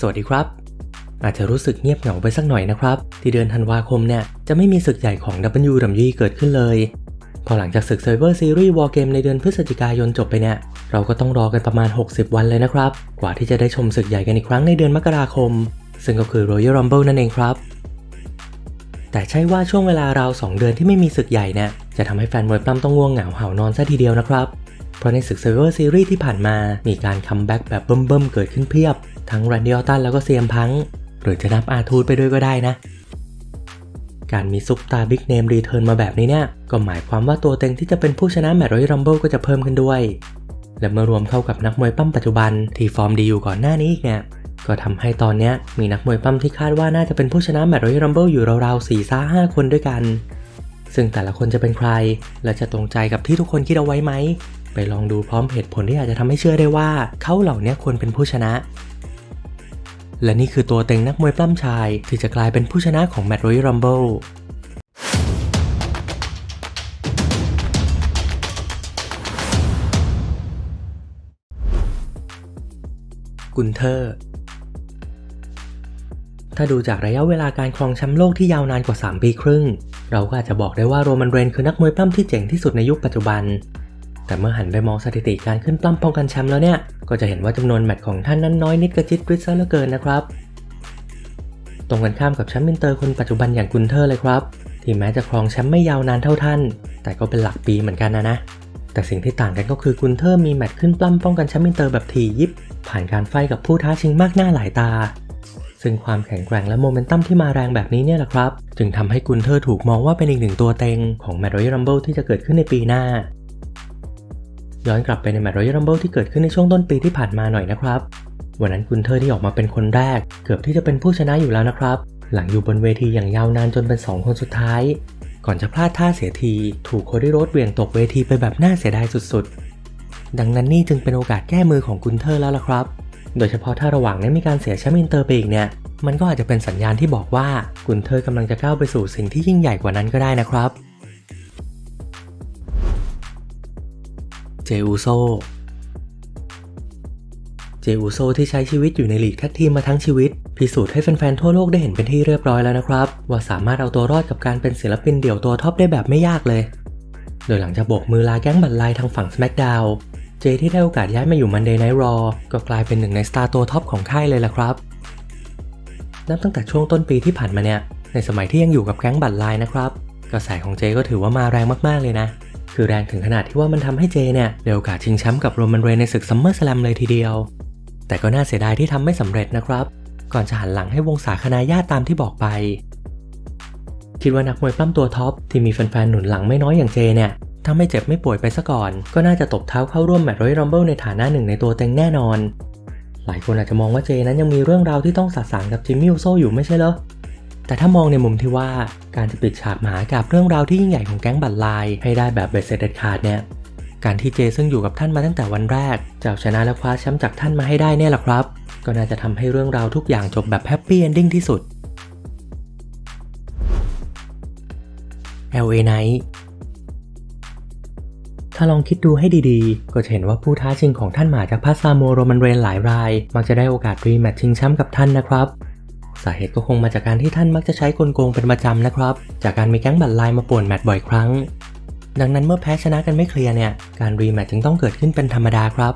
สวัสดีครับ อาจจะรู้สึกเงียบเหงาไปสักหน่อยนะครับ ที่เดือนธันวาคมเนี่ยจะไม่มีศึกใหญ่ของ WWE เกิดขึ้นเลย พอหลังจากศึก Survivor Series War Game ในเดือนพฤศจิกายนจบไปเนี่ยเราก็ต้องรอกันประมาณ 60 วันเลยนะครับ กว่าที่จะได้ชมศึกใหญ่กันอีกครั้งในเดือนมกราคม ซึ่งก็คือ Royal Rumble นั่นเองครับ แต่ใช่ว่าช่วงเวลาราว2เดือนที่ไม่มีศึกใหญ่เนี่ยจะทำให้แฟนมวยปล้ำต้องง่วงเหงาเห่านอนซะทีเดียวนะครับ ราะในศึก Survivor Series ที่ผ่านมา มีการคัมแบ็กแบบเบิ่มๆ เกิดขึ้นเพียบ ทั้ง Randy Orton แล้วก็เซียมพัง หรือจะนับอาทูตไปด้วยก็ได้นะ การมีซุปตาบิ๊กเนมรีเทิร์นมาแบบนี้เนี่ย ก็หมายความว่าตัวเต็งที่จะเป็นผู้ชนะแมตช์รอยัลรัมเบิลก็จะเพิ่มขึ้นด้วย และเมื่อรวมเข้ากับนักมวยปั้มปัจจุบันที่ฟอร์มดีอยู่ก่อนหน้านี้อีกเนี่ย ก็ทำให้ตอนนี้มีนักมวยปั้มที่คาดว่าน่าจะเป็นผู้ชนะแมตช์รอยัลรัมเบิลอยู่ราวๆ4ซ่า5คนด้วยกันซึ่งแต่ละคนจะเป็นใคร และจะตรงใจกับที่ทุกคนคิดเอาไว้ไหม ไปลองดูพร้อมเหตุผลที่อาจจะทำให้เชื่อได้ว่าเขาเหล่านี้ควรเป็นผู้ชนะ และนี่คือตัวเต็งนักมวยปล้ำชาย ที่จะกลายเป็นผู้ชนะของแมตช์รอยัลรัมเบิลกุนเทอร์ถ้าดูจากระยะเวลาการครองแชมป์โลกที่ยาวนานกว่า 3 ปีครึ่ง เราก็อาจจะบอกได้ว่าโรมันเรนคือนักมวยปล้ำที่เจ๋งที่สุดในยุคปัจจุบัน แต่เมื่อหันไปมองสถิติการขึ้นปล้ำป้องกันแชมป์แล้วเนี่ย ก็จะเห็นว่าจำนวนแมตช์ของท่านนั้นน้อยนิดกระจิตริดซะเหลือเกินนะครับ ตรงกันข้ามกับแชมป์มินเตอร์คนปัจจุบันอย่างกุนเทอร์เลยครับ ที่แม้จะครองแชมป์ไม่ยาวนานเท่าท่าน แต่ก็เป็นหลักปีเหมือนกันนะนะ แต่สิ่งที่ต่างกันก็คือกุนเทอร์มีแมตช์ขึ้นปล้ำป้องกันแชมป์มินเตอร์แบบถี่ยิบ ผ่านการไฟกับผู้ท้าชิงมากหน้าหลายตา ซึ่งความแข็งแกร่งและโมเมนตัมที่มาแรงแบบนี้เนี่ยแหละครับ จึงทำให้กุนเทอร์ถูกมองว่าเป็นอีกหนึ่งตัวเต็งของแมตช์รอยัลรัมเบิลที่จะเกิดขึ้นในปีหน้า ย้อนกลับไปในแมตช์รอยัลรัมเบิลที่เกิดขึ้นในช่วงต้นปีที่ผ่านมาหน่อยนะครับ วันนั้นกุนเทอร์ที่ออกมาเป็นคนแรก เกือบที่จะเป็นผู้ชนะอยู่แล้วนะครับ หลังอยู่บนเวทีอย่างยาวนานจนเป็น 2 คนสุดท้าย ก่อนจะพลาดท่าเสียที ถูกโคดี้โรดเวี่ยงตกเวทีไปแบบน่าเสียดายสุดๆ ดังนั้นนี่จึงเป็นโอกาสแก้มือของกุนเทอร์แล้วล่ะครับ โดยเฉพาะถ้าระหว่างนี้มีการเสียแชมป์อินเตอร์ไปอีกเนี่ยมันก็อาจจะเป็นสัญญาณที่บอกว่ากุนเทอร์กำลังจะก้าวไปสู่สิ่งที่ยิ่งใหญ่กว่านั้นก็ได้นะครับ เจอูโซ เจอูโซที่ใช้ชีวิตอยู่ในลีกแท็กทีมมาทั้งชีวิต พิสูจน์ให้แฟนๆทั่วโลกได้เห็นเป็นที่เรียบร้อยแล้วนะครับ ว่าสามารถเอาตัวรอดกับการเป็นศิลปินเดี่ยวตัวท็อปได้แบบไม่ยากเลย โดยหลังจากโบกมือลาแก๊งบัตรลายทางฝั่ง SmackDown เจที่ได้โอกาสย้ายมาอยู่ Monday Night Raw ก็กลายเป็นหนึ่งในสตาร์ตัวท็อปของค่ายเลยล่ะครับนับตั้งแต่ช่วงต้นปีที่ผ่านมาเนี่ยในสมัยที่ยังอยู่กับแก๊งบัตรลายนะครับกระแสของเจก็ถือว่ามาแรงมากๆเลยนะ คือแรงถึงขนาดที่ว่ามันทำให้เจเนี่ยได้โอกาสชิงแชมป์กับโรมันเรนในศึกซัมเมอร์สแลมเลยทีเดียว แต่ก็น่าเสียดายที่ทำไม่สำเร็จนะครับ ก่อนจะหันหลังให้วงสาคณาญาติตามที่บอกไป คิดว่านักมวยปล้ำตัวท็อปที่มีแฟนๆหนุนหลังไม่น้อยอย่างเจเนี่ยถ้าไม่เจ็บไม่ป่วยไปซะก่อน ก็น่าจะตบเท้าเข้าร่วมแมตช์รอยรัมเบิลในฐานะหนึ่งในตัวเต็งแน่นอน หลายคนอาจจะมองว่าเจนั้นยังมีเรื่องราวที่ต้องสะสางกับจิมมี่อูโซอยู่ไม่ใช่เหรอ แต่ถ้ามองในมุมที่ว่าการจะปิดฉากมหากาบเรื่องราวที่ยิ่งใหญ่ของแก๊งบัตรลาย ให้ได้แบบเบ็ดเสร็จเด็ดขาดเนี่ยการที่เจซึ่งอยู่กับท่านมาตั้งแต่วันแรกจะชนะและคว้าแชมป์จากท่านมาให้ได้เนี่ยแหละครับ ก็น่าจะทำให้เรื่องราวทุกอย่างจบแบบแฮปปี้เอนดิ้งที่สุด LA Knight ถ้าลองคิดดูให้ดีๆ ก็จะเห็นว่าผู้ท้าชิงของท่านหมาจากพาซาโมโรมันเรนหลายราย มักจะได้โอกาสรีแมตช์ชิงแชมป์กับท่านนะครับาเหตุก็คงมาจากการที่ท่านมักจะใช้กลโกงเป็นประจำนะครับ จากการมีแก๊งบัตรลายมาป่วนแมตช์บ่อยครั้ง ดังนั้นเมื่อแพ้ชนะกันไม่เคลียร์เนี่ย การรีแมตช์จึงต้องเกิดขึ้นเป็นธรรมดาครับ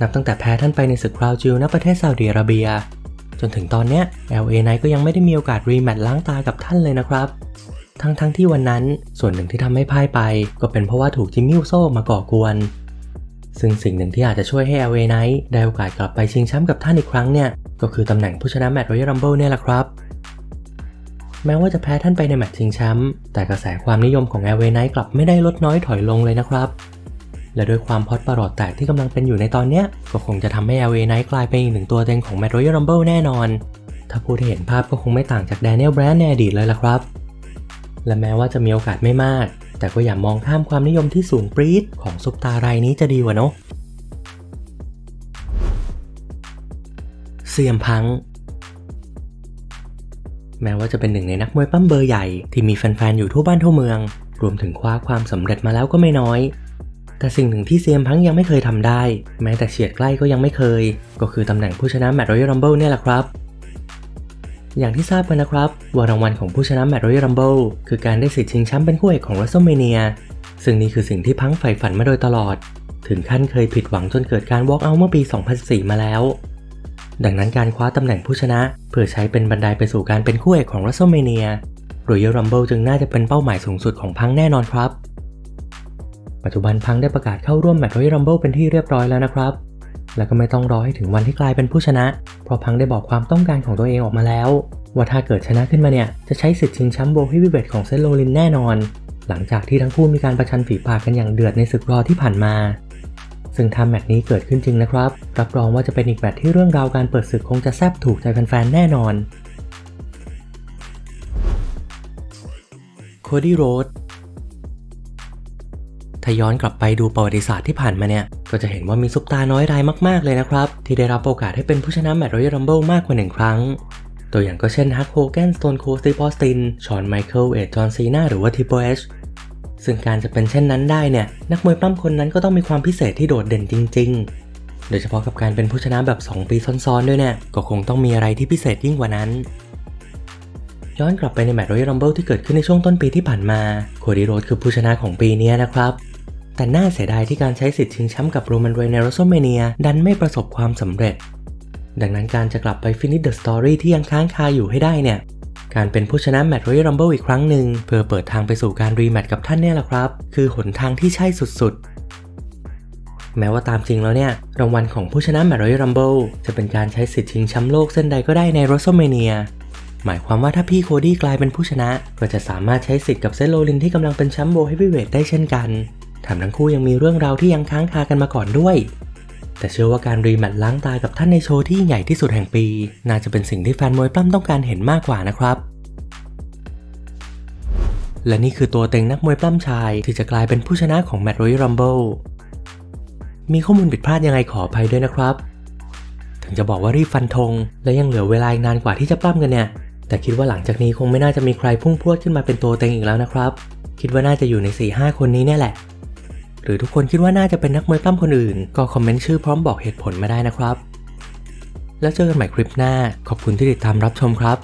นับตั้งแต่แพ้ท่านไปในศึกคราวจิลณประเทศซาอุดิอาระเบีย จนถึงตอนเนี้ย LA Knight ก็ยังไม่ได้มีโอกาสรีแมตช์ล้างตากับท่านเลยนะครับ ทั้งๆทที่วันนั้นส่วนหนึ่งที่ทำให้พ่ายไป ก็เป็นเพราะว่าถูกจิมมี่โซ่มาก่อกวน ซึ่งสิ่งหนึ่งที่อาจจะช่วยให้ LA Knight ได้โอกาสกลับไปชิงแชมป์กับท่านอีกครั้งเนี่ย ก็คือตำแหน่งผู้ชนะแมตช์รอยัลรัมเบิลเนี่ยแหละครับ แม้ว่าจะแพ้ท่านไปในแมตช์ชิงแชมป์แต่กระแสความนิยมของ LA Knight กลับไม่ได้ลดน้อยถอยลงเลยนะครับ และด้วยความพอดประหลอดแตกที่กำลังเป็นอยู่ในตอนเนี้ยก็คงจะทำให้ LA Knight กลายเป็นอีกหนึ่งตัวเต็งของแมตช์รอยัลรัมเบิลแน่นอน ถ้าพูดเห็นภาพก็คงไม่ต่างจากแดเนียลแบรนด์ในอดีตเลยล่ะครับ และแม้ว่าจะมีโอกาสไม่มาก แต่ก็อย่ามองข้ามความนิยมที่สูงปรี๊ดของซุปตารายนี้จะดีกว่าเนาะเซียมพังแม้ว่าจะเป็นหนึ่งในนักมวยปั้มเบอร์ใหญ่ที่มีแฟนๆ อยู่ทั่วบ้านทั่วเมือง รวมถึงคว้าความสำเร็จมาแล้วก็ไม่น้อย แต่สิ่งหนึ่งที่เซียมพังยังไม่เคยทำได้ แม้แต่เฉียดใกล้ก็ยังไม่เคย ก็คือตำแหน่งผู้ชนะแมตช์รอยัลรัมเบิลเนี่ยแหละครับ อย่างที่ทราบกันนะครับ ว่ารางวัลของผู้ชนะแมตช์รอยัลรัมเบิลคือการได้สิทธิ์ชิงแชมป์เป็นคู่เอกของ w r e s t l e m a n i a ซึ่งนี่คือสิ่งที่พังใฝ่ฝันมาโดยตลอด ถึงขั้นเคยผิดหวังจนเกิดการ walk out เมื่อปี 2004มาแล้ว ดังนั้นการคว้าตำแหน่งผู้ชนะ เพื่อใช้เป็นบันไดไปสู่การเป็นคู่เอกของ w r e s t l e m a n i a Royal Rumble จึงน่าจะเป็นเป้าหมายสูงสุดของพังแน่นอนครับ ปัจจุบันพังได้ประกาศเข้าร่วมแมตช์ Royal Rumble เป็นที่เรียบร้อยแล้วนะครับ แล้วก็ไม่ต้องรอให้ถึงวันที่กลายเป็นผู้ชนะ เพราะพังได้บอกความต้องการของตัวเองออกมาแล้ว ว่าถ้าเกิดชนะขึ้นมาเนี่ย จะใช้สิทธิ์ชิงแชมป์โบว์ฮฟวีเวทของเซนโลลินแน่นอน หลังจากที่ทั้งคู่มีการประชันฝีปากกันอย่างเดือดในศึกรอที่ผ่านมา ซึ่งถ้าแมตช์นี้เกิดขึ้นจริงนะครับ รับรองว่าจะเป็นอีกแมตช์ที่เรื่องราวการเปิดศึกคงจะแซ่บถูกใจแฟนๆแน่นอนโคดี้โรดถ้าย้อนกลับไปดูประวัติศาสตร์ที่ผ่านมาเนี่ย ก็จะเห็นว่ามีซุปตาน้อยรายมากๆเลยนะครับ ที่ได้รับโอกาสให้เป็นผู้ชนะแมตช์รอยัลรัมเบิลมากกว่าหนึ่งครั้ง ตัวอย่างก็เช่นฮักโฮแกนสโตนโคสตีปอสติน ชอนไมเคิล เอจจอห์นซีนาหรือว่าทิปเปอร์เอชซึ่งการจะเป็นเช่นนั้นได้เนี่ย นักมวยปล้ำคนนั้นก็ต้องมีความพิเศษที่โดดเด่นจริง ๆ โดยเฉพาะกับการเป็นผู้ชนะแบบ 2 ปีซ้อนๆ ด้วยเนี่ย ก็คงต้องมีอะไรที่พิเศษยิ่งกว่านั้น ย้อนกลับไปในแมตช์รอยัลรัมเบิลที่เกิดขึ้นในช่วงต้นปีที่ผ่านมาโคดีโรดคือผู้ชนะของปีนี้นะครับ แต่น่าเสียดายที่การใช้สิทธิ์ชิงแชมป์กับโรมันเรย์ใน w r e s t l e m a n i a ดันไม่ประสบความสำเร็จ ดังนั้นการจะกลับไป finish the story ที่ยังค้างคาอยู่ให้ได้เนี่ย การเป็นผู้ชนะแมตช์ Royal Rumble อีกครั้งหนึ่งเพื่อเปิดทางไปสู่การรีแมตช์กับท่านเนี่ยแหละครับ คือหนทางที่ใช่สุดๆ แม้ว่าตามจริงแล้วเนี่ย รางวัลของผู้ชนะแมตช์ Royal Rumble จะเป็นการใช้สิทธิ์ชิงแชมป์โลกเส้นใดก็ได้ใน WrestleMania หมายความว่าถ้าพี่โคดี้กลายเป็นผู้ชนะ ก็จะสามารถใช้สิทธิ์กับเซโลลินที่กำลังเป็นแชมป์โบเฮฟวีเวทได้เช่นกัน แถมทั้งคู่ยังมีเรื่องราวที่ยังค้างคากันมาก่อนด้วย แต่เชื่อว่าการรีแมตช์ล้างตากับท่านในโชว์ที่ใหญ่ที่สุดแห่งปี น่าจะเป็นสิ่งที่แฟนมวยปล้ำต้องการเห็นมากกว่านะครับ และนี่คือตัวเต็งนักมวยปล้ำชายที่จะกลายเป็นผู้ชนะของแมตช์รอยัลรัมเบิลมีข้อมูลผิดพลาดยังไงขออภัยด้วยนะครับ ถึงจะบอกว่ารีบฟันธงและยังเหลือเวลาอีกนานกว่าที่จะปล้ำกันเนี่ย แต่คิดว่าหลังจากนี้คงไม่น่าจะมีใครพุ่งพรวดขึ้นมาเป็นตัวเต็งอีกแล้วนะครับ คิดว่าน่าจะอยู่ใน4-5คนนี้เนี่ยแหละ หรือทุกคนคิดว่าน่าจะเป็นนักมวยปล้ำคนอื่น ก็คอมเมนต์ชื่อพร้อมบอกเหตุผลมาได้นะครับ แล้วเจอกันใหม่คลิปหน้า ขอบคุณที่ติดตามรับชมครับ